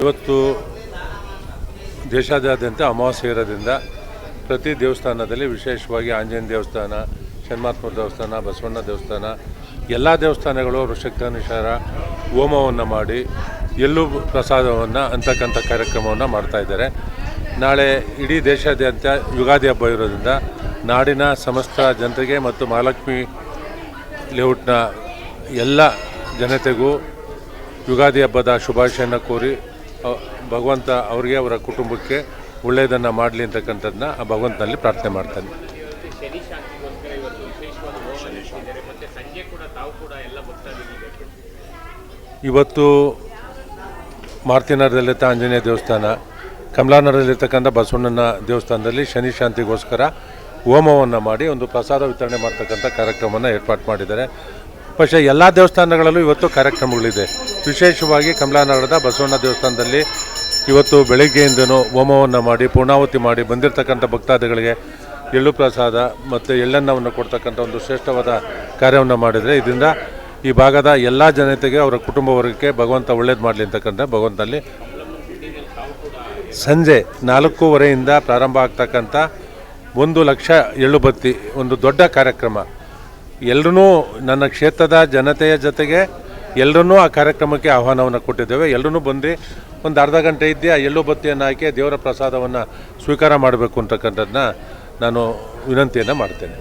ಇವತ್ತು ದೇಶಾದ್ಯಂತ ಅಮಾವಾಸ್ಯೆ ಇರೋದ್ರಿಂದ ಪ್ರತಿ ದೇವಸ್ಥಾನದಲ್ಲಿ ವಿಶೇಷವಾಗಿ ಆಂಜನೇಯ ದೇವಸ್ಥಾನ ಷಣ್ಮಾತ್ಮ ದೇವಸ್ಥಾನ, ಬಸವಣ್ಣ ದೇವಸ್ಥಾನ, ಎಲ್ಲ ದೇವಸ್ಥಾನಗಳು ವೃಷಕ್ತಾನುಸಾರ ಹೋಮವನ್ನು ಮಾಡಿ ಎಲ್ಲೂ ಪ್ರಸಾದವನ್ನು ಅಂತಕ್ಕಂಥ ಕಾರ್ಯಕ್ರಮವನ್ನು ಮಾಡ್ತಾಯಿದ್ದಾರೆ ನಾಳೆ ಇಡೀ ದೇಶಾದ್ಯಂತ ಯುಗಾದಿ ಹಬ್ಬ ಇರೋದ್ರಿಂದ ನಾಡಿನ ಸಮಸ್ತ ಜನತೆಗೆ ಮತ್ತು ಮಹಾಲಕ್ಷ್ಮಿ ಲೇಔಟ್ನ ಎಲ್ಲ ಜನತೆಗೂ ಯುಗಾದಿ ಹಬ್ಬದ ಶುಭಾಶಯನ ಕೋರಿ ಭಗವಂತ ಅವರಿಗೆ ಅವರ ಕುಟುಂಬಕ್ಕೆ ಒಳ್ಳೆಯದನ್ನು ಮಾಡಲಿ ಅಂತಕ್ಕಂಥದ್ದನ್ನ ಆ ಭಗವಂತನಲ್ಲಿ ಪ್ರಾರ್ಥನೆ ಮಾಡ್ತಾನೆ. ಇವತ್ತು ಮಾರ್ತಿನಗರದಲ್ಲಿರ್ತ ಆಂಜನೇಯ ದೇವಸ್ಥಾನ ಕಮಲಾನಗರದಲ್ಲಿರ್ತಕ್ಕಂಥ ಬಸವಣ್ಣನ ದೇವಸ್ಥಾನದಲ್ಲಿ ಶನಿ ಶಾಂತಿಗೋಸ್ಕರ ಹೋಮವನ್ನು ಮಾಡಿ ಒಂದು ಪ್ರಸಾದ ವಿತರಣೆ ಮಾಡ್ತಕ್ಕಂಥ ಕಾರ್ಯಕ್ರಮವನ್ನು ಏರ್ಪಾಡು ಮಾಡಿದ್ದಾರೆ. പക്ഷേ ಎಲ್ಲ ದೇವಸ್ಥಾನಗಳಲ್ಲೂ ಇವತ್ತು ಕಾರ್ಯಕ್ರಮಗಳಿದೆ ವಿಶೇಷವಾಗಿ ಕಮಲಾನಗರದ ಬಸವಣ್ಣ ದೇವಸ್ಥಾನದಲ್ಲಿ ಇವತ್ತು ಬೆಳಗ್ಗೆಯಿಂದನೂ ಹೋಮವನ್ನು ಮಾಡಿ ಪೂರ್ಣಾಹುತಿ ಮಾಡಿ ಬಂದಿರತಕ್ಕಂಥ ಭಕ್ತಾದಿಗಳಿಗೆ ಎಳ್ಳು ಪ್ರಸಾದ ಮತ್ತು ಎಳ್ಳನ್ನವನ್ನು ಕೊಡ್ತಕ್ಕಂಥ ಒಂದು ಶ್ರೇಷ್ಠವಾದ ಕಾರ್ಯವನ್ನು ಮಾಡಿದರೆ ಇದರಿಂದ ಈ ಭಾಗದ ಎಲ್ಲ ಜನತೆಗೆ ಅವರ ಕುಟುಂಬ ವರ್ಗಕ್ಕೆ ಭಗವಂತ ಒಳ್ಳೇದು ಮಾಡಲಿ ಅಂತಕ್ಕಂಥ ಭಗವಂತನಲ್ಲಿ ಸಂಜೆ ನಾಲ್ಕೂವರೆಯಿಂದ ಪ್ರಾರಂಭ ಆಗ್ತಕ್ಕಂಥ ಒಂದು ಲಕ್ಷ ಎಳ್ಳು ಬತ್ತಿ ಒಂದು ದೊಡ್ಡ ಕಾರ್ಯಕ್ರಮ ಎಲ್ಲರೂ ನನ್ನ ಕ್ಷೇತ್ರದ ಜನತೆಯ ಜೊತೆಗೆ ಎಲ್ಲರೂ ಆ ಕಾರ್ಯಕ್ರಮಕ್ಕೆ ಆಹ್ವಾನವನ್ನು ಕೊಟ್ಟಿದ್ದೇವೆ. ಎಲ್ಲರೂ ಬಂದು ಒಂದು ಅರ್ಧ ಗಂಟೆ ಇದ್ದೇ ಆ ಎಲ್ಲೋ ಬತ್ತಿಯನ್ನು ಹಾಕಿ ದೇವರ ಪ್ರಸಾದವನ್ನು ಸ್ವೀಕಾರ ಮಾಡಬೇಕು ಅಂತಕ್ಕಂಥದ್ದನ್ನ ನಾನು ವಿನಂತಿಯನ್ನು ಮಾಡ್ತೇನೆ.